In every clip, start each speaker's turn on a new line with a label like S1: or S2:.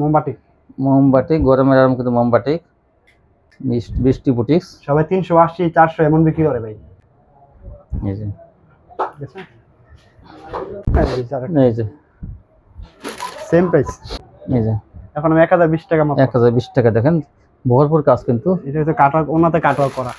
S1: মোমবাটি
S2: মোমবাটি গরমের আরাম কিন্তু মোমবাটি মিস- বৃষ্টি বুটিক্স।
S1: সবাই তিনশো আশি চারশো এমন বিক্রি করে ভাই।
S2: এই যে। এই যে
S1: সেম প্রাইস
S2: এই যে।
S1: এখন আমি এক হাজার বিশ টাকা
S2: এক হাজার বিশ টাকা দেখেন ভরপুর কাজ কিন্তু।
S1: এটা হচ্ছে কাটা ওনাতে কাটা করা।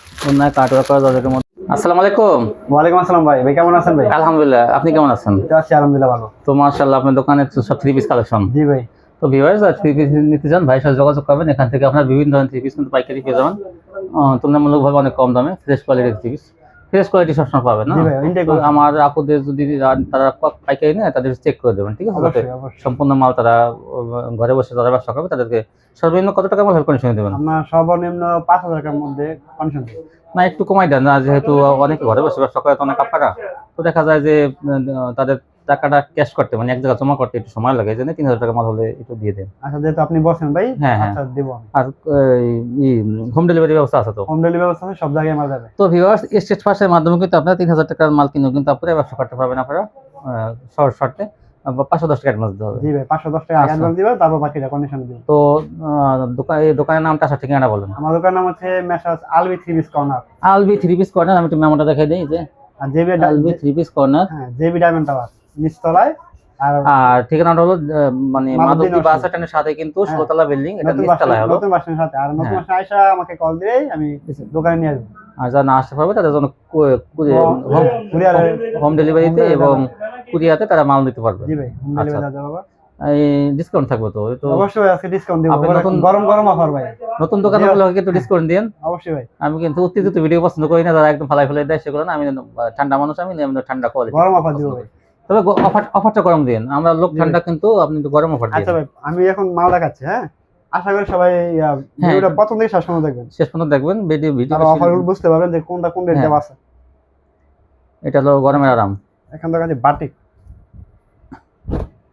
S2: কাটোয়া করা মধ্যে আসসালামু আলাইকুম।
S1: ওয়ালাইকুম আসসালাম ভাই ভাই কেমন আছেন ভাই?
S2: আলহামদুলিল্লাহ আপনি কেমন আছেন?
S1: আছি আলহামদুলিল্লাহ ভালো।
S2: তো মার্শাল্লাহ আপনার দোকানে সব থ্রি পিস কালেকশন
S1: জি ভাই।
S2: তো ভিউয়ার্স থ্রি পিস নিতে চান ভাইয়ের সাথে যোগাযোগ করবেন। এখান থেকে আপনার বিভিন্ন ধরনের থ্রি পিস কিন্তু পাইকারি পেয়ে যাবেন। তুলনামূলকভাবে অনেক কম দামে ফ্রেশ কোয়ালিটির থ্রি পিস ফ্রেশ কোয়ালিটি সবসময় পাবেন না? আমার আপুদের যদি তারা পাইকারি নেয় তাদের চেক করে দেবেন ঠিক আছে? যাতে সম্পূর্ণ মাল তারা ঘরে বসে তারা ব্যবসা করবে তাদেরকে সর্বনিম্ন কত টাকা মাল হেল্প কন্ডিশন দেবেন?
S1: আপনার সর্বনিম্ন পাঁচ হাজার টাকার মধ্যে কন্ডিশন
S2: না একটু কমাই দেন না যেহেতু অনেক ঘরে বসে ব্যবসা করে তো অনেক টাকা তো দেখা যায় যে তাদের টাকাটা ক্যাশ করতে মানে এক জায়গায় জমা করতে একটু সময় লাগে এই জন্য তিন হাজার টাকা মাল হলে একটু দিয়ে দেন।
S1: আচ্ছা যেহেতু আপনি বলছেন ভাই
S2: হ্যাঁ, হ্যাঁ।
S1: আচ্ছা দেবো
S2: আর হোম ডেলিভারি ব্যবস্থা আছে তো?
S1: হোম ডেলিভারি ব্যবস্থা আছে সব জায়গায় মাল যাবে।
S2: তো ভিউয়ার্স স্টেট ফার্স্টের মাধ্যমে কিন্তু আপনারা তিন হাজার টাকার মাল কিনেও কিন্তু আপনারা ব্যবসা করতে পারবেন আপনারা শর্ট শর্টে পাঁচশো দশ টাকা অ্যাডভান্স দিতে হবে।
S1: জি ভাই পাঁচশো দশ টাকা আগে
S2: আচ্ছা।
S1: অ্যাডভান্স দিবেন তারপর বাকিটা কন্ডিশন দিবেন
S2: তো দোকান এই দোকানের নামটা আসা ঠিকানা বলেন।
S1: আমার দোকান নাম হচ্ছে মেসাজ আলবি থ্রি পিস কর্নার
S2: আলবি থ্রি পিস কর্নার আমি একটু মেমোটা দেখাই দিই যে।
S1: আর জেবি
S2: আলবি থ্রি পিস কর্নার
S1: হ্যাঁ জেবি ডায়মন্ড টাওয়ার নিচতলায়। আর
S2: ঠিকানাটা হলো মানে
S1: মাধবদী
S2: বাস স্ট্যান্ডের সাথে কিন্তু
S1: হ্যাঁ।
S2: ষোলতলা বিল্ডিং এটা নিচতলায় হলো
S1: নতুন বাসের সাথে। আর নতুন
S2: হ্যাঁ।
S1: বাসে আয়সা আমাকে কল দিলেই আমি দোকানে নিয়ে আসব।
S2: আর যারা না আসতে পারবে তাদের জন্য হোম ডেলিভারিতে এবং কুরিয়াতে তারা মাল দিতে পারবে।
S1: জি ভাই হোম
S2: আচ্ছা।
S1: ডেলিভারি দেওয়া বাবা
S2: ডিসকাউন্ট থাকবে তো তো
S1: অবশ্যই আজকে ডিসকাউন্ট দিব।
S2: নতুন-
S1: গরম গরম অফার ভাই।
S2: নতুন দোকান। হলে কিন্তু ডিসকাউন্ট দিন
S1: অবশ্যই ভাই।
S2: আমি কিন্তু উত্তেজিত ভিডিও পছন্দ করি না যারা একদম ফালাই ফেলে দেয় সেগুলো না। আমি ঠান্ডা মানুষ আমি আমি ঠান্ডা কোয়ালিটি
S1: গরম অফার দিব ভাই।
S2: তবে অফার অফারটা গরম দিন আমরা লোক ঠান্ডা কিন্তু আপনি একটু গরম অফার
S1: আচ্ছা ভাই আমি এখন মাল দেখাচ্ছি হ্যাঁ? আশা করি সবাই
S2: হ্যাঁ।
S1: ভিডিওটা প্রথম থেকে শেষ পর্যন্ত দেখবেন।
S2: শেষ পর্যন্ত দেখবেন ভিডিও ভিডিও
S1: আর অফারগুলো বুঝতে পারবেন যে কোনটা কোন রেট
S2: হ্যাঁ।
S1: আছে।
S2: এটা হলো গরমের আরাম।
S1: এখন দেখাচ্ছি বাটিক।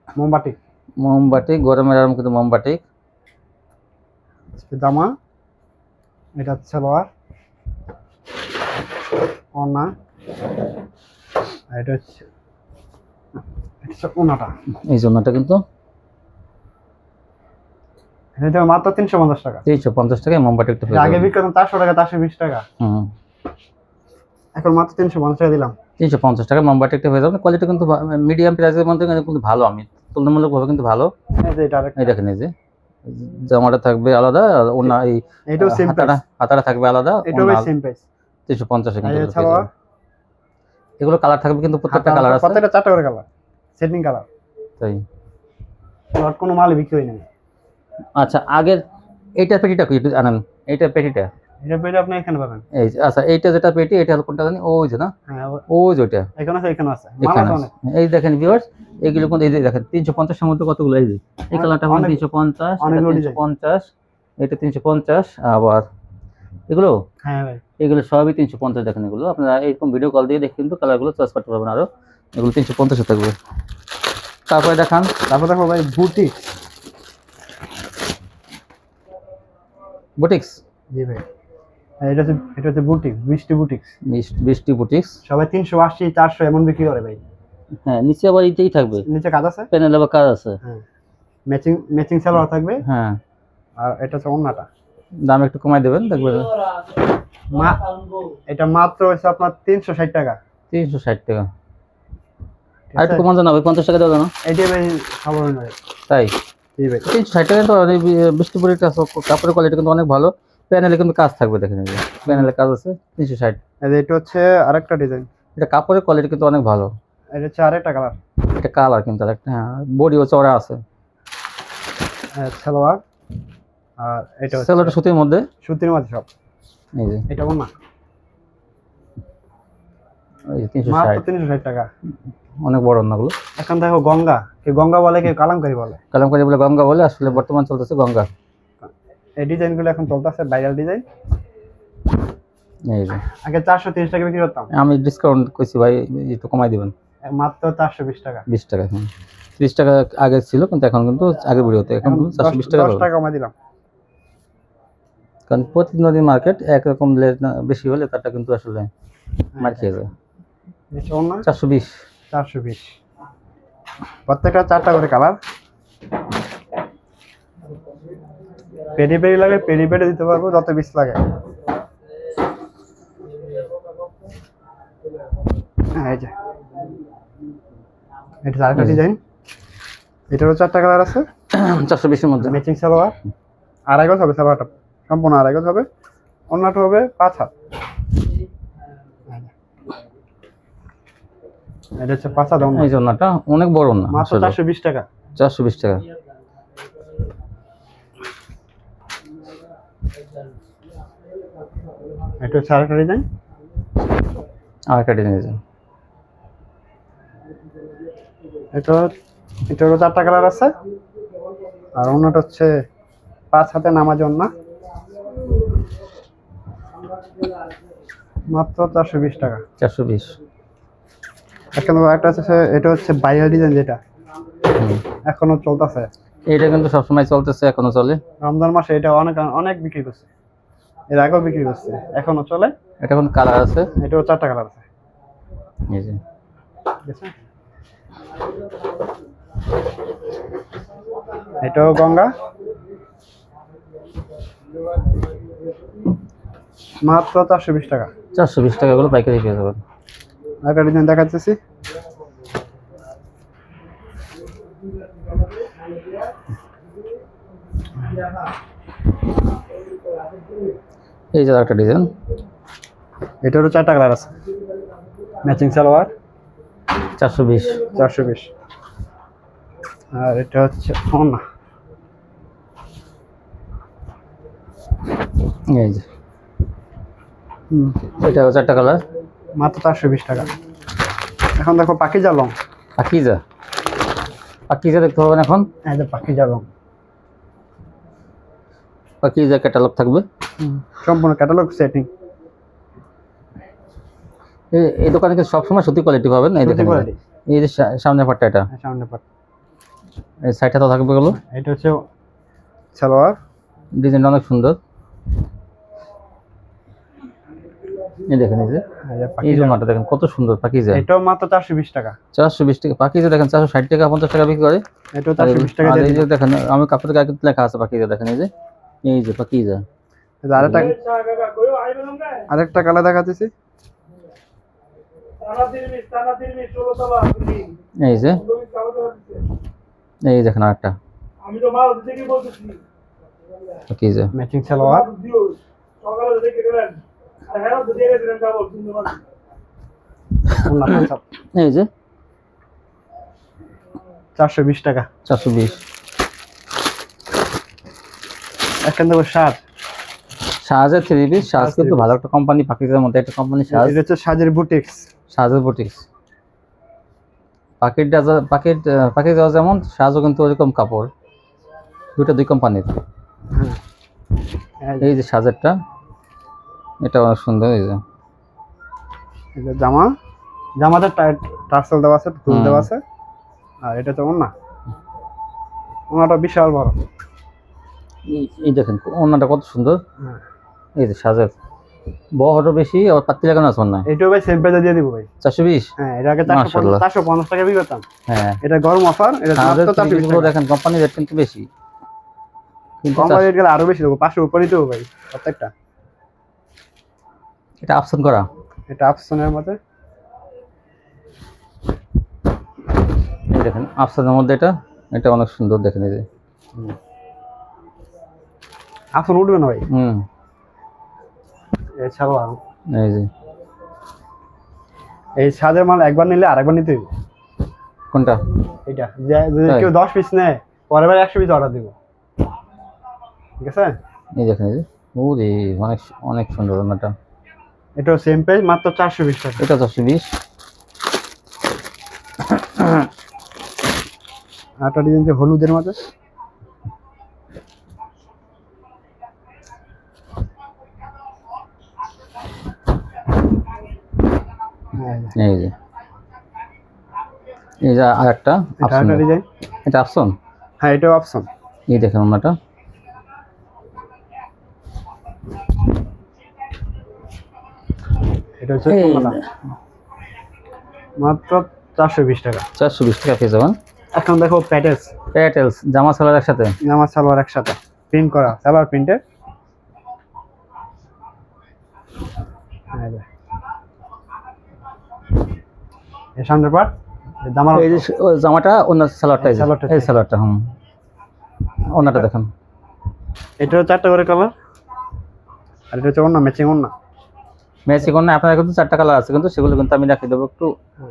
S1: মোমবাটিক
S2: মোমবাটি গরমের আরাম কিন্তু মোমবাটি।
S1: জামা এটা হচ্ছে সালোয়ার হচ্ছে এটা হচ্ছে ওনাটা
S2: এই জন্যটা কিন্তু
S1: এটা মাত্র তিনশো পঞ্চাশ টাকা।
S2: তিনশো পঞ্চাশ টাকায় মোমবাটি একটা
S1: আগে বিক্রি করতাম চারশো টাকা চারশো বিশ টাকা।
S2: হুম।
S1: এখন মাত্র তিনশো পঞ্চাশ টাকা দিলাম।
S2: তিনশো পঞ্চাশ টাকা মোমবাটি একটা হয়ে যাবে কোয়ালিটি কিন্তু মিডিয়াম প্রাইসের মধ্যে কিন্তু ভালো। আমি তুলনামূলকভাবে কিন্তু ভালো।
S1: এই যে এটা আরেকটা।
S2: এই দেখেন এই যে। জামাটা থাকবে আলাদা ওনা এই হাতাটা হাতাটা থাকবে আলাদা
S1: এটাও সেম প্রাইস
S2: তিনশো পঞ্চাশে কিন্তু এগুলো কালার থাকবে কিন্তু প্রত্যেকটা কালার আছে।
S1: প্রত্যেকটা চারটা করে কালার সেটিং কালার
S2: তাই।
S1: লট কোনো মাল বিক্রি হয় না
S2: আচ্ছা আগের এইটার পেটিটা কি একটু জানান এইটার পেটিটা?
S1: এটা পেলে আপনি এখানে পাবেন।
S2: এই আচ্ছা এইটা যেটা পেটি এটা হলো কোনটা জানি? ওই যে না?
S1: হ্যাঁ
S2: ওই যে ওইটা।
S1: এখানে আছে এখানে আছে।
S2: এখানে এই দেখেন ভিউয়ার্স এগুলো কিন্তু এই দেখেন তিনশো পঞ্চাশের মধ্যে কতগুলো? এই যে এই কালারটা হলো
S1: অনেক-
S2: তিনশো পঞ্চাশ
S1: অনেকগুলো
S2: তিনশো
S1: design।
S2: পঞ্চাশ এটা তিনশো পঞ্চাশ আবার এগুলো?
S1: হ্যাঁ ভাই।
S2: এগুলো সবই তিনশো পঞ্চাশ দেখেন এগুলো। আপনারা এরকম ভিডিও কল দিয়ে দেখে কিন্তু কালারগুলো চয়েস করতে পারবেন আরও। এগুলো তিনশো পঞ্চাশে থাকবে। তারপরে দেখান
S1: তারপর দেখো ভাই বুটি
S2: বুটিক্স
S1: জি ভাই। এটা হচ্ছে এটা হচ্ছে বৃষ্টি বুটিক্স
S2: বৃষ্টি বুটিক্স
S1: সবাই তিনশো আশি চারশো এমন বিক্রি করে ভাই।
S2: হ্যাঁ নিচে আবার থাকবে।
S1: নিচে কাজ আছে?
S2: প্যানেল আবার কাজ আছে।
S1: হ্যাঁ। ম্যাচিং ম্যাচিং সালোয়ার থাকবে।
S2: হ্যাঁ।
S1: আর এটা হচ্ছে অন্যটা
S2: দাম একটু কমাই দেবেন দেখবেন।
S1: এটা মাত্র হচ্ছে আপনার তিনশো ষাট টাকা।
S2: তিনশো ষাট টাকা। আর একটু কমান জানাবে পঞ্চাশ টাকা দেওয়া
S1: ভাই
S2: তাই? তিনশো ষাট টাকা তো কাপড়ের কোয়ালিটি কিন্তু অনেক ভালো। প্যানেলে কিন্তু কাজ থাকবে প্যানেলে কাজ আছে তিনশো ষাট।
S1: এটা হচ্ছে আরেকটা ডিজাইন
S2: এটা কাপড়ের কোয়ালিটি কিন্তু অনেক ভালো।
S1: এটা হচ্ছে আরেকটা কালার
S2: এটা কালার কিন্তু আরেকটা হ্যাঁ বডিও চড়া আছে।
S1: সালোয়ার। আর এটা
S2: সুতির মধ্যে?
S1: সুতির মাঝে সব।
S2: এই যে।
S1: এটা না
S2: এই তিনশো
S1: মাত্র
S2: ষাট
S1: তিনশো ষাট টাকা।
S2: অনেক বড় নাগুলো
S1: এখন দেখো গঙ্গা। কেউ গঙ্গা বলে কেউ কালামকারি বলে?
S2: কালামকারি বলে গঙ্গা বলে আসলে বর্তমান চলতেছে গঙ্গা।
S1: এই ডিজাইনগুলো এখন চলতেছে ভাইরাল ডিজাইন।
S2: এই যে।
S1: আগে চারশো তিরিশ টাকা বিক্রি করতাম।
S2: আমি ডিসকাউন্ট করছি ভাই একটু কমাই দিবেন।
S1: মাত্র চারশো বিশ টাকা।
S2: বিশ টাকা ত্রিশ টাকা আগে ছিল কিন্তু এখন কিন্তু আগে ভিডিওতে এখন
S1: এখন
S2: চারশো বিশ টাকা
S1: দশ টাকা কমাই দিলাম।
S2: কারণ প্রতিদিন মার্কেট একরকম লেট বেশি হলে তারটা কিন্তু আসলে মার খেয়ে যায়। চারশো বিশ।
S1: চারশো বিশ। প্রত্যেকটা চারটা করে কালার পেরি পেরি লাগে পেরি পেরি দিতে পারব যত পিস লাগে। হ্যাঁ, এই যে। এটা আরেকটা ডিজাইন এটারও চারটা কালার আছে?
S2: চারশো বিশের মধ্যে।
S1: ম্যাচিং সালোয়ার? আড়াই গজ হবে সালোয়ারটা। সম্পূর্ণ আড়াই গজ হবে অন্যটা হবে পাঁচ হাত এটা হচ্ছে পাঁচ হাত অন্য
S2: এই জন্যটা অনেক বড় না
S1: মাত্র চারশো বিশ টাকা।
S2: চারশো বিশ টাকা।
S1: এটা হচ্ছে আরেকটা ডিজাইন।
S2: আর একটা ডিজাইন
S1: এটা এটারও চারটা কালার আছে। আর অন্যটা হচ্ছে পাঁচ হাতে নামাজ অন্য। মাত্র চারশো বিশ টাকা।
S2: চারশো বিশ।
S1: একটা একটা হচ্ছে এটা হচ্ছে বাইরের ডিজাইন যেটা। এখনও চলতেছে।
S2: এইটা কিন্তু সবসময় চলতেছে এখনও চলে।
S1: রমজান মাসে এটা অনেক অনেক বিক্রি করছে। এর আগেও বিক্রি করছে এখনও চলে।
S2: এটা কোন কালার আছে?
S1: এটাও চারটা কালার আছে।
S2: এই যে।
S1: আছে এটাও গঙ্গা। মাত্র চারশো বিশ টাকা।
S2: চারশো বিশ টাকা গুলো পাইকারি পেয়ে যাবেন।
S1: একটা ডিজাইন দেখাচ্ছি।
S2: এই যে একটা ডিজাইন।
S1: এটারও চারটা কালার আছে। ম্যাচিং সালোয়ার।
S2: চারশো বিশ।
S1: চারশো বিশ। আর এটা হচ্ছে না
S2: এই যে। এটা চারটা কালার
S1: মাত্র চারশো বিশ টাকা। এখন দেখো পাখি জালং
S2: পাকিজা। পাকিজা দেখতে পাবেন এখন?
S1: এই যে পাখি জালং
S2: পাকিজা ক্যাটালগ থাকবে?
S1: সম্পূর্ণ ক্যাটালগ সেটিং
S2: এই- দোকানে কিন্তু সবসময় সত্যি কোয়ালিটি পাবেন? এই দেখেন এই যে সা- সামনের পাটটা এটা।
S1: সামনে পাট।
S2: এই সাইডটা তো থাকবে গেলো
S1: এটা হচ্ছে সালোয়ার।
S2: ডিজাইনটা অনেক সুন্দর। এই দেখেন এই যে
S1: এই
S2: এই দেখেন কত সুন্দর পাকিজা
S1: এটাও মাত্র চারশো বিশ টাকা।
S2: চারশো বিশ টাকা। পাকিজা দেখেন চারশো ষাট টাকা পঞ্চাশ টাকা বিক্রি করে।
S1: এটাও
S2: আর
S1: চারশো বিশ টাকা দিয়ে
S2: যে দেখেন আমি কাপড়ের গায়ে কিন্তু লেখা আছে পাকিজা দেখেন এই যে। এই যে পাকিজা
S1: আরেকটা আরেকটা কালার দেখাচ্ছি
S2: এই যে। এই দেখেন আরেকটা।
S3: আমি তো মাল থেকে বলতেছি
S2: পাকিজা
S1: ম্যাচিং সালোয়ার।
S3: সকালে দেখে গেলেন আর তো দিয়ে গেছিলেন কাবল শুনতে পাচ্ছি
S1: ওন্না পাঁচ হাত।
S2: এই যে।
S1: চারশো বিশ টাকা।
S2: চারশো বিশ।
S1: এখান থেকে ষাট
S2: শাহজের থ্রি পিস শাহ কিন্তু ভালো একটা কোম্পানি পাকিস্তানের মধ্যে একটা কোম্পানি
S1: এটা হচ্ছে সাজের বুটিক্স
S2: বুটিক্স যেমন শাহজও কিন্তু ওরকম কাপড়। দুইটা দুই কোম্পানির
S1: হ্যাঁ।
S2: এই যে সাজেরটা। এটা অনেক সুন্দর এই যে।
S1: এটা জামা। জামাতে টার্সেল দেওয়া আছে ফুল দেওয়া আছে। আর এটা তো ওন্না ওনাটা বিশাল বড়।
S2: এই- দেখেন ওনাটা কত সুন্দর।
S1: হ্যাঁ।
S2: এই যে সাজের। বহরও বেশি আবার পাত্তি লাগানো আছে না
S1: এটাও ভাই সেম প্রাইসে দিয়ে দিব ভাই।
S2: চারশো বিশ?
S1: হ্যাঁ এটা আগে চারশো
S2: মাশাআল্লাহ।
S1: পঞ্চাশ- চারশো পঞ্চাশ টাকা বিক্রি করতাম
S2: হ্যাঁ।
S1: এটা গরম অফার এটা মাত্র চারশো
S2: বিশগুলো
S1: টাকা।
S2: দেখেন কোম্পানি রেট কিন্তু বেশি। কিন্তু
S1: কম রেট গেলে আরও বেশি দেবো পাঁচশো উপরেই দেবো ভাই প্রত্যেকটা।
S2: এটা অপশন করা?
S1: এটা আপসনের মধ্যে।
S2: এই দেখেন আফসানের মধ্যে এটা এটা অনেক সুন্দর দেখেন এই যে।
S1: আপসন উঠবে না ভাই?
S2: হুম।
S1: এছাড়াও আর।
S2: এই যে।
S1: এই সাজের মাল একবার নিলে আরেকবার নিতে হইব।
S2: কোনটা?
S1: এটা যে- যদি কেউ দশ পিস নেয় পরের বার একশো পিস অর্ডার দিব। ঠিক আছে?
S2: এই দেখেন এই যে। ও রে অনেক অনেক সুন্দর ওনাটা।
S1: এটাও সেম প্রাইস মাত্র চারশো বিশ টাকা।
S2: এটা চারশো বিশ।
S1: আটটা ডিজাইন যে হলুদের মধ্যে।
S2: এই যে। এই যে আর একটা
S1: এটা
S2: অপশন
S1: হ্যাঁ এটাও অপশন
S2: এই দেখেন ওনাটা।
S1: এটা হচ্ছে কমলা। মাত্র চারশো বিশ টাকা।
S2: চারশো বিশ টাকা পেয়ে যাবেন
S1: এখন দেখো প্যাটেস
S2: এয়ারটেলস জামা সালার একসাথে?
S1: জামা সালোয়ার একসাথে। প্রিন্ট করা সালোয়ার প্রিন্টের এই সামনের পার্ট জামার
S2: এই জামাটা অন্য সালোয়ারটা
S1: সালোয়ারটা
S2: এই সালোয়ারটা হুম। অন্যটা দেখেন।
S1: এটাও চারটা করে কালার আর এটা হচ্ছে অন্য ম্যাচিং অন্য।
S2: ম্যাচিং না আপনার কিন্তু চারটা কালার আছে কিন্তু সেগুলো কিন্তু আমি দেখিয়ে দেবো একটু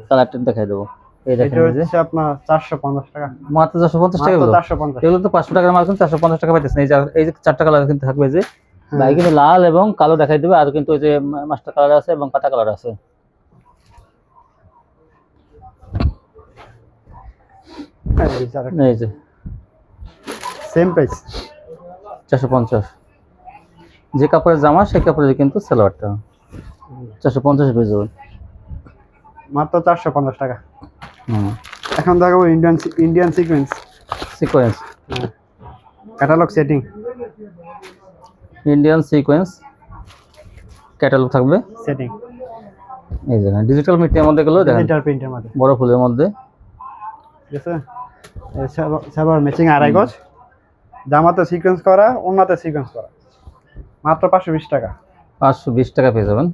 S2: কালারটা দেখাই দেবো। এই দেখেন যে।
S1: আপনার চারশো পঞ্চাশ টাকা।
S2: মাত্র চারশো পঞ্চাশ টাকা এগুলো?
S1: চারশো পঞ্চাশ।
S2: এগুলো তো পাঁচশো টাকার মাল কিন্তু চারশো পঞ্চাশ টাকা পাইতেছেন এই যে এই যে চারটা কালার কিন্তু থাকবে যে। ভাই কিন্তু লাল এবং কালো দেখাই দেবে আর কিন্তু ওই যে মাস্টার কালার আছে এবং পাতা কালার আছে। এই যে
S1: সেম প্রাইস
S2: যে কাপড়ের জামা সেই কাপড়ের কিন্তু সালোয়ারটা। চারশো পঞ্চাশ পেয়ে যাবে
S1: মাত্র চারশো পঞ্চাশ টাকা।
S2: হুম।
S1: এখন দেখাবো Indian Indian sequence
S2: sequence
S1: catalogue setting
S2: Indian sequence catalogue থাকবে।
S1: সেটিং
S2: এই দেখেন ডিজিটাল মিডিয়ার মধ্যে গেলেও দেখেন
S1: ডিজিটাল প্রিন্টের মধ্যে।
S2: বড় ফুলের মধ্যে।
S1: ঠিক আছে? সালোয়ার ম্যাচিং আড়াই গজ। জামাতে সিকোয়েন্স করা ওনাতে সিকোয়েন্স করা। মাত্র পাঁচশো বিশ টাকা।
S2: পাঁচশো বিশ টাকা পেয়ে যাবেন।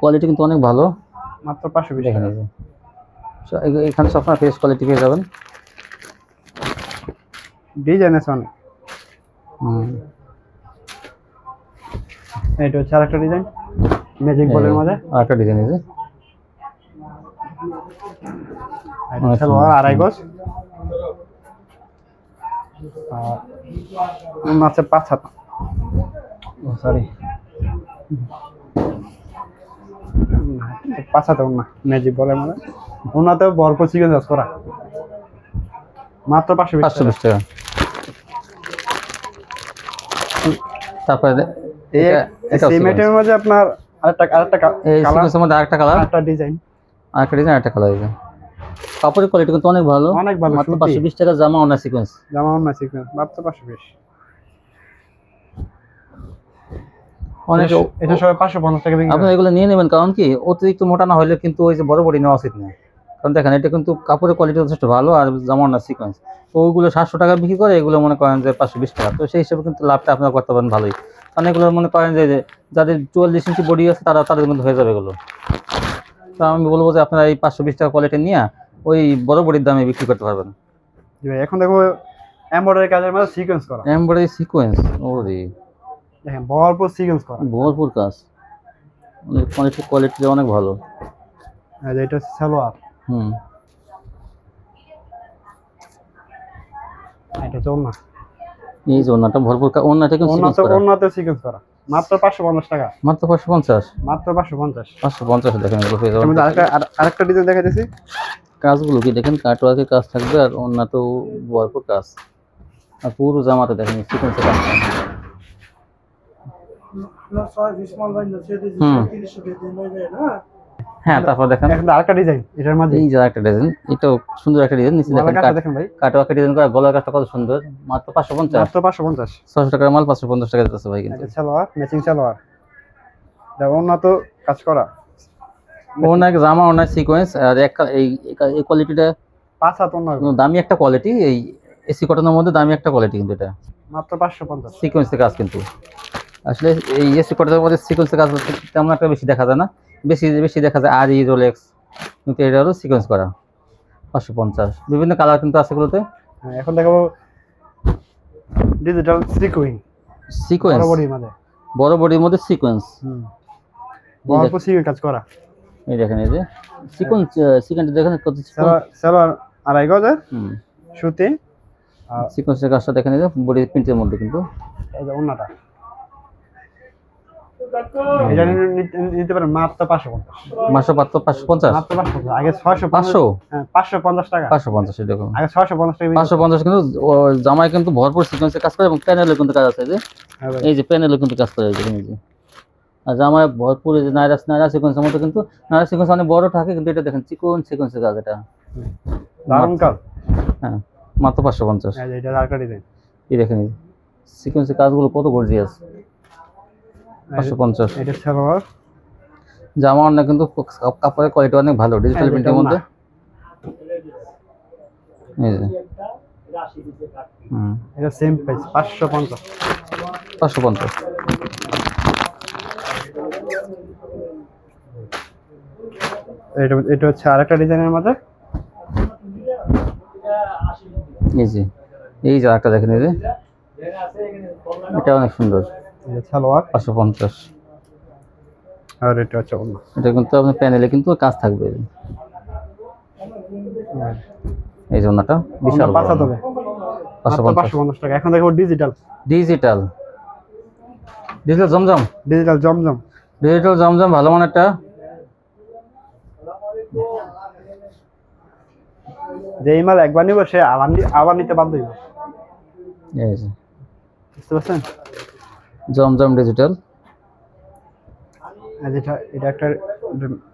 S2: কোয়ালিটি কিন্তু অনেক ভালো।
S1: মাত্র পাঁচশো বিশ টাকা।
S2: এখানে সব আপনার ফেস কোয়ালিটি পেয়ে যাবেন।
S1: ডিজাইন আছে অনেক।
S2: হুম।
S1: এটা হচ্ছে আরেকটা ডিজাইন ম্যাজিক বলের মধ্যে।
S2: আর একটা ডিজাইন আছে
S1: সালোয়ার আড়াই গজ। আছে পাঁচ হাত। সরি ওনা ম্যাজিক ভরপুর সিকোয়েন্স আছে করা। মাত্র পাঁচশো
S2: পাঁচশো। বিশ টাকা। তারপরে
S1: সেম আইটেমের মধ্যে আপনার আরেকটা আরেকটা কালার
S2: মধ্যে আরেকটা কালার
S1: আরেকটা ডিজাইন
S2: আরেকটা ডিজাইন আরেকটা কালার আছে কাপড়ের কোয়ালিটি কিন্তু অনেক ভালো।
S1: অনেক ভালো,
S2: মাত্র পাঁচশো বিশ টাকা জামা অনার সিকোয়েন্স
S1: জামা ওনা সিকোয়েন্স মাত্র পাঁচশো বিশ।
S2: অনেক
S1: এটা সবাই পাঁচশো পঞ্চাশ টাকা
S2: আপনি এগুলো নিয়ে নেবেন কারণ কি অতিরিক্ত মোটা না হলে কিন্তু ওই যে বড় বড়ি নেওয়া উচিত না। কারণ দেখেন এটা কিন্তু কাপড়ের কোয়ালিটি যথেষ্ট ভালো আর জামার না সিকোয়েন্স তো ওইগুলো সাতশো টাকা বিক্রি করে এগুলো মনে করেন যে পাঁচশো বিশ টাকা। তো সেই হিসেবে কিন্তু লাভটা আপনারা করতে পারেন ভালোই। কারণ এগুলো মনে করেন যে যে যাদের চুয়াল্লিশ ইঞ্চি বডি আছে তারা তাদের কিন্তু হয়ে যাবে এগুলো। তো আমি বলব যে আপনারা এই পাঁচশো বিশ টাকা কোয়ালিটি নিয়ে ওই বড় বডির দামে বিক্রি করতে পারবেন।
S1: এখন দেখো এমব্রয়ডারি কাজের মধ্যে সিকোয়েন্স করা।
S2: এমব্রয়ডারি সিকোয়েন্স ওরে।
S1: দেখেন ভরপুর সিকোয়েন্স করা।
S2: ভরপুর কাজ। অনেক কোয়ালিটি কোয়ালিটি অনেক ভালো।
S1: আর এটা হচ্ছে সালোয়ার।
S2: হুম।
S1: এটা
S2: এই ভরপুর কিন্তু sequence করা।
S1: ওনাতে সিকোয়েন্স করা। মাত্র পাঁচশো পঞ্চাশ টাকা।
S2: মাত্র পাঁচশো পঞ্চাশ?
S1: মাত্র পাঁচশো পঞ্চাশ।
S2: পাঁচশো পঞ্চাশ দেখেন এগুলো পেয়ে যাবেন
S1: আরেকটা আর- আরেকটা ডিজাইন দেখা দিয়েছি
S2: কাজগুলো কি দেখেন কাটওয়ার্কের কাজ থাকবে আর অন্যতেও ভরপুর কাজ। আর পুরো জামাতে দেখেন কাজ
S3: ছয় বিশ মাল বাইন আছে
S2: হুম।
S3: তিরিশশো দিয়ে দিন হয়ে
S2: হ্যাঁ তারপর দেখেন।
S1: এখন আরেকটা ডিজাইন এটার মাঝে।
S2: এই যে একটা ডিজাইন এটাও সুন্দর একটা ডিজাইন নিচে দেখেন
S1: ভাই।
S2: ডিজাইন করা গলার কাজটা কত সুন্দর মাত্র পাঁচশো পঞ্চাশ।
S1: মাত্র পাঁচশো পঞ্চাশ।
S2: ছশো টাকার মাল পাঁচশো পঞ্চাশ টাকা দিতেছে ভাই কিন্তু।
S1: এটা সালোয়ার ম্যাচিং সালোয়ার। এটা উন্নত কাজ করা।
S2: জামা অনেক সিকোয়েন্স আর এক এই এই কোয়ালিটিটা
S1: পাঁচ হাত
S2: দামি একটা কোয়ালিটি এই এসি কটনের মধ্যে দামি একটা কোয়ালিটি কিন্তু এটা।
S1: মাত্র পাঁচশো পঞ্চাশ।
S2: সিকোয়েন্সের কাজ কিন্তু। আসলে এই এসি কটনের মধ্যে সিকোয়েন্সের কাজ তেমন একটা বেশি দেখা যায় না। বেশি বেশি দেখা যায় আরি রোলেক্স কিন্তু এটা হলো সিকোয়েন্স করা পাঁচশো পঞ্চাশ। বিভিন্ন কালার কিন্তু আছে এগুলোতে।
S1: হ্যাঁ, এখন দেখাবো ডিজিটাল সিকুইং
S2: সিকোয়েন্স
S1: বরাবরই মাঝে
S2: বড় বডির মধ্যে সিকোয়েন্স
S1: হুম। সিকুইং কাজ করা।
S2: এই দেখেন এই যে সিকোয়েন্স সিকোয়েন্স দেখেন কত
S1: সালোয়ার আড়াই গজের
S2: হুম।
S1: সুতি
S2: সিকোয়েন্সের কাজটা দেখেন এই যে বডি প্রিন্টের মধ্যে কিন্তু।
S1: এই যে অন্যটা এটা নি- নি- নিতে পারেন মাত্র পাঁচশো পঞ্চাশ।
S2: মাসো পাঁচশো পঞ্চাশ?
S1: মাত্র পাঁচশো পঞ্চাশ আগে ছয়শো
S2: পাঁচশো?
S1: হ্যাঁ পাঁচশো পঞ্চাশ টাকা।
S2: পাঁচশো পঞ্চাশ দেখুন।
S1: আগে ছয়শো পঞ্চাশ টাকা
S2: পাঁচশো পঞ্চাশ কিন্তু জামায় কিন্তু ভরপুর সিকোয়েন্সের কাজ করে এবং প্যানেলে কিন্তু কাজ আছে এই যে। এই যে প্যানেলে কিন্তু কাজ করে এই যে আর জামায় ভরপুর এই যে নাইরা নাইরা সিকোয়েন্সের মতো কিন্তু নাইরা সিকোয়েন্স অনেক বড় থাকে কিন্তু এটা দেখেন চিকন সিকোয়েন্সের কাজ এটা।
S1: দারুণ কাজ।
S2: হ্যাঁ মাত্র পাঁচশো পঞ্চাশ।
S1: এই যে এটা আরেকটা ডিজাইন
S2: এই দেখেন সিকোয়েন্সের কাজগুলো কত গর্জিয়াস পাঁচশো পঞ্চাশ।
S1: এটা সালোয়ার।
S2: জামা অনেক কিন্তু কাপড়ের কোয়ালিটি অনেক ভালো ডিজিটাল
S1: এই যে
S2: প্রিন্টের মধ্যে। এই যে। হুম।
S1: এটা সেম প্রাইস পাঁচশো পঞ্চাশ।
S2: পাঁচশো পঞ্চাশ।
S1: এটা এটা হচ্ছে আরেকটা ডিজাইনের মধ্যে।
S2: এই যে এই যে একটা দেখেন এই যে। এটা অনেক সুন্দর।
S1: সালোয়ার।
S2: পাঁচশো পঞ্চাশ।
S1: আর এটা হচ্ছে
S2: এটা কিন্তু আপনার প্যানেলে কিন্তু কাজ থাকবে। এই জন্যটা বিশাল
S1: পাঁচা
S2: পাঁচশো পঞ্চাশ।
S1: পাঁচশো পঞ্চাশ টাকা। এখন দেখো ডিজিটাল।
S2: ডিজিটাল। ডিজিটাল জমজম।
S1: ডিজিটাল জমজম।
S2: ডিজিটাল জমজম ভালো মানেরটা
S1: যে এই মাল একবার নিব সে আবার আবার নিতে বাধ্য হইব।
S2: এই যে।
S1: বুঝতে পারছেন?
S2: জমজম ডিজিটাল
S1: এটা একটা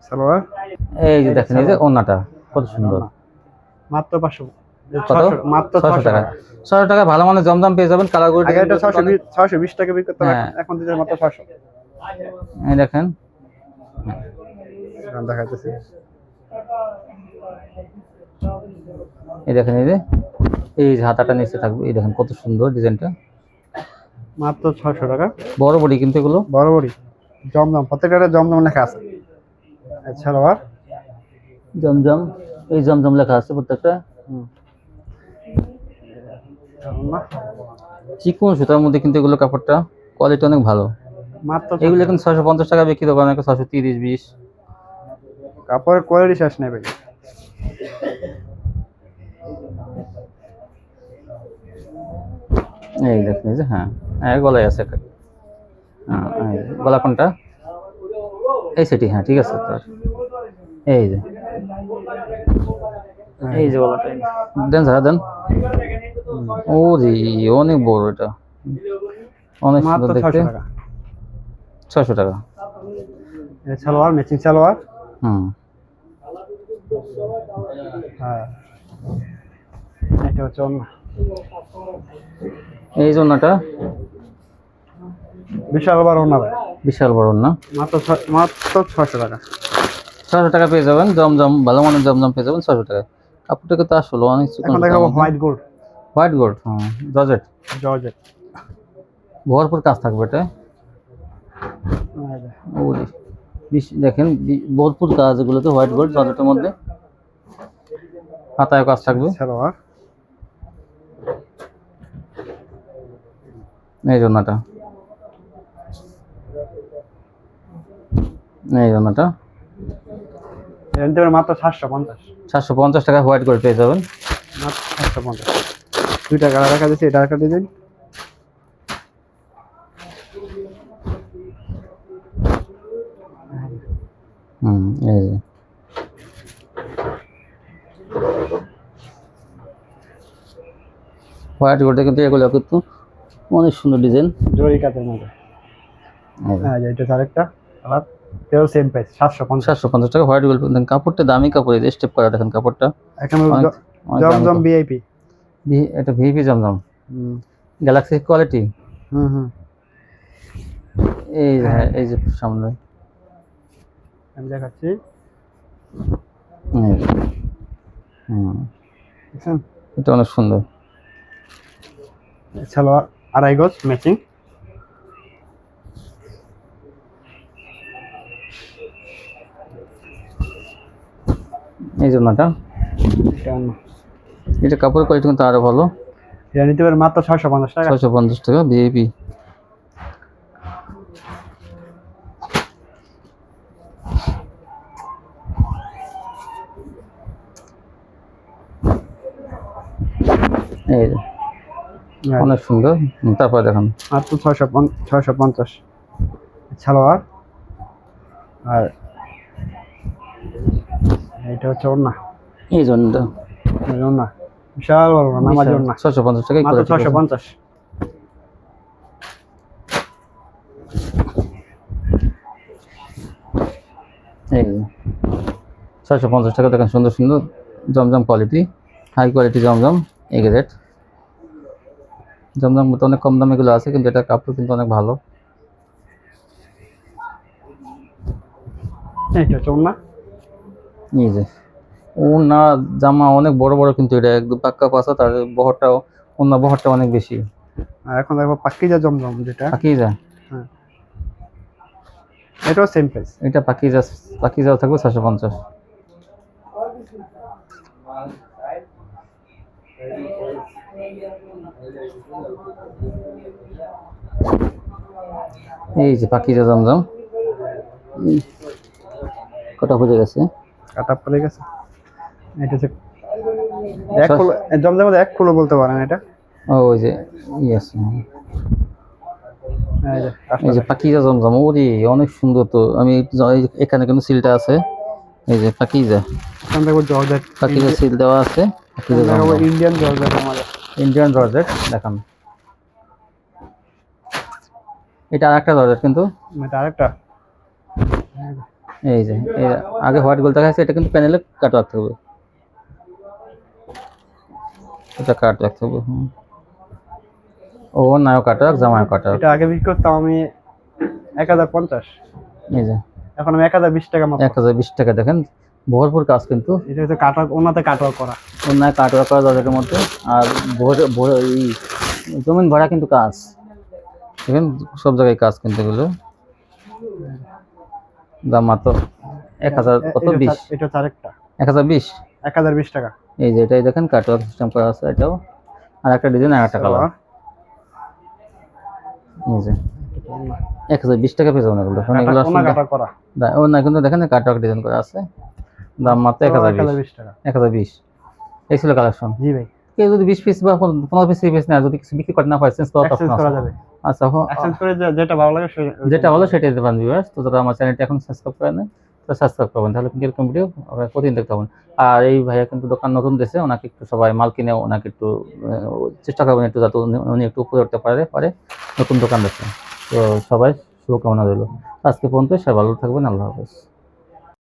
S1: সালোয়ার।
S2: এই যে দেখেন এই যে ওন্নাটা কত সুন্দর।
S1: মাত্র
S2: কত? টাকা। ভালো মানে জমজম পেয়ে যাবেন
S1: আগে এটা টাকা বিক্রি
S2: হ্যাঁ।
S1: এখন- এখন দিতে মাত্র ছশো
S2: এই দেখেন।
S1: দেখাইতেছি।
S2: এই দেখেন এই যে এই যে হাতাটা নিচে থাকবে এই দেখেন কত সুন্দর ডিজাইনটা।
S1: মাত্র ছশো টাকা।
S2: বড় বড়ি কিন্তু এগুলো?
S1: বড় বড়ি। জমজম। প্রত্যেকটা জমজম লেখা আছে। এছাড়াও আর?
S2: জমজম? এই জমজম লেখা আছে প্রত্যেকটা? চিকন সুতার মধ্যে কিন্তু এগুলো কাপড়টা কোয়ালিটি অনেক ভালো।
S1: মাত্র
S2: এগুলো কিন্তু ছশো পঞ্চাশ টাকা বিক্রি দোকানে ছশো তিরিশ বিশ।
S1: কাপড়ের কোয়ালিটি শেষ নেই ভাই।
S2: এই দেখুন হ্যাঁ। হ্যাঁ গলায় আছে হ্যাঁ গলা কোনটা? এই সেটি হ্যাঁ ঠিক আছে তোর। এই যে। এই যে গলাটা। দেন স্যার দেন। ও রে অনেক বড় এটা। অনেক সুন্দর দেখতে।
S1: টাকা।
S2: ছশো টাকা।
S1: সালোয়ার ম্যাচিং সালোয়ার।
S2: হুম।
S1: হ্যাঁ। এটা হচ্ছে
S2: এই জন্যটা
S1: বিশাল বড় অন্য ভাই।
S2: বিশাল বড় না
S1: মাত্র মাত্র ছশো টাকা।
S2: ছশো টাকা পেয়ে যাবেন জমজম ভালো মানের জমজম পেয়ে যাবেন ছশো টাকা। কাপড়টা কিন্তু আসলে অনেক
S1: এখন দেখাবো হোয়াইট গোল্ড।
S2: হোয়াইট গোল্ড হুম জর্জেট।
S1: জর্জেট।
S2: ভরপুর কাজ থাকবে এটা। দেখেন ভরপুর কাজ এগুলোতে হোয়াইট গোল্ড জর্জেটের মধ্যে। হাতায় কাজ থাকবে।
S1: সালোয়ার
S2: এই জন্যটা এই জন্যটা
S1: মাত্র সাতশো পঞ্চাশ।
S2: সাতশো পঞ্চাশ টাকা হোয়াইট গোল্ড পেয়ে যাবেন।
S1: মাত্র সাতশো পঞ্চাশ। দুইটা কালার রাখা এটা একটা ডিজাইন।
S2: হুম এই যে। হোয়াইট গোল্ডে কিন্তু এগুলো কিন্তু অনেক সুন্দর ডিজাইন
S1: জরি কাতের মধ্যে। হ্যাঁ। যে এটা আরেকটা কালার এটাও সেম প্রাইস সাতশো পঞ্চাশ।
S2: সাতশো পঞ্চাশ টাকা হোয়াইট গোল্ড দেখেন কাপড়টা দামি কাপড় এই স্টেপ করা দেখেন কাপড়টা।
S1: এখানে জমজম
S2: কাপড়।
S1: ভিআইপি
S2: ভি- এটা ভিপি জমজম।
S1: হুম।
S2: গ্যালাক্সি কোয়ালিটি
S1: হুম হুম।
S2: এই যে হ্যাঁ। এই যে সামনে।
S1: আমি দেখাচ্ছি।
S2: হুম। এটা অনেক সুন্দর।
S1: সালোয়ার আড়াই গজ ম্যাচিং
S2: এই জন্যটা
S1: এটা
S2: কাপড়ের কোয়ালিটি কিন্তু আরও ভালো।
S1: এটা নিতে পারে মাত্র ছয়শো পঞ্চাশ টাকা।
S2: ছয়শো পঞ্চাশ টাকা ভিআইপি এই অনেক সুন্দর। তারপর দেখুন।
S1: মাত্র ছয়শো ছয়শো পঞ্চাশ। সালোয়ার আর এটা হচ্ছে ওড়না।
S2: এই জন্যটা।
S1: এই ওড়না। বিশাল বড় ওড়না নামাজ ওড়না।
S2: ছয়শো পঞ্চাশ টাকা
S1: মাত্র ছয়শো পঞ্চাশ।
S2: এই ছয়শো পঞ্চাশ টাকা দেখেন সুন্দর সুন্দর। জমজম কোয়ালিটি হাই কোয়ালিটি জমজম এই রেট জমজম মতো অনেক কম দামে এগুলো আছে কিন্তু এটা কাপড় কিন্তু অনেক ভালো। এই যে ও না জামা অনেক বড় বড় কিন্তু এটা একদম পাক্কা পাশা তার বহরটাও অন্য বহরটা অনেক বেশি।
S1: আর এখন দেখো পাকিজা জমজম যেটা।
S2: পাকিজা?
S1: এটাও সেম প্রাইস
S2: এটা পাকিজা পাকিজাও থাকবে ছশো পঞ্চাশ। এই যে পাকিজা জমজম। কটা বুঝে গেছে?
S1: কাটা পড়ে গেছে। এটা হচ্ছে এক ফুলো মধ্যে এক ফুলো বলতে পারেন এটা।
S2: ও ওই যে ইয়েস
S1: এই যে
S2: জমজম ওরে অনেক সুন্দর তো। আমি এখানে কিন্তু সিলটা আছে? এই যে
S1: জর্জেট।
S2: পাকিজা সিল দেওয়া আছে
S1: ইন্ডিয়ান জর্জেট আমাদের।
S2: ইন্ডিয়ান জর্জেট দেখান। এটা আরেকটা জর্জেট কিন্তু।
S1: এটা আরেকটা।
S2: এই যে এই আগে হোয়াইট গোল দেখা এটা কিন্তু প্যানেলে কাট রাখতে হবে। এটা কাট রাখতে হবে। ও নায়ক কাটাক জামায় কাটাক
S1: এটা আগে বিক্রি করতাম আমি এক হাজার পঞ্চাশ।
S2: এই যে।
S1: এখন আমি এক হাজার বিশ টাকা
S2: এক হাজার বিশ টাকা দেখেন ভরপুর কাজ কিন্তু।
S1: এটা হচ্ছে কাটা ওনাতে কাটা করা।
S2: অন্যায় কাটোয়া করা জর্জেটের মধ্যে। আর ভোর ভোর এই জমিন ভরা কিন্তু কাজ। দেখেন সব জায়গায় কাজ কিন্তু এগুলো। দাম মাত্র এক হাজার কত? বিশ।
S1: এটা হচ্ছে আরেকটা
S2: এক হাজার বিশ?
S1: এক হাজার বিশ টাকা।
S2: এই যে এটাই দেখেন কাটওয়ার্ক সিস্টেম করা আছে এটাও। আর একটা ডিজাইন আর একটা কালার। এই যে এক হাজার বিশ টাকা পেয়ে যাবেন এগুলো। এগুলো
S1: করা।
S2: ও না কিন্তু দেখেন কাটওয়ার্ক ডিজাইন করা আছে। দাম মাত্র এক হাজার বিশ।
S1: টাকা।
S2: এক হাজার বিশ। এই ছিল কালেকশন।
S1: জি ভাই।
S2: কেউ যদি বিশ পিস বা পনেরো- পিস পিস নেয় যদি কিছু বিক্রি করতে না পারে চেঞ্জ
S1: করা। যাবে।
S2: আচ্ছা
S1: এক্সচেঞ্জ করে যেটা ভালো লাগে
S2: যেটা ভালো সেটাই দিতে পারেন ভিউয়ার্স তো যারা আমার চ্যানেলটা এখন সাবস্ক্রাইব করেন তো সাবস্ক্রাইব করবেন। তাহলে কিন্তু এরকম ভিডিও আপনারা প্রতিদিন দেখতে পাবেন আর এই ভাইয়া কিন্তু দোকান নতুন দেশে ওনাকে একটু সবাই মাল কিনে ওনাকে একটু চেষ্টা করবেন একটু যাতে উনি- উনি একটু উপরে উঠতে পারে পারে নতুন দোকান দেখতে। তো সবাই শুভকামনা রইল। আজকে পর্যন্ত সবাই ভালো থাকবেন আল্লাহ হাফেজ।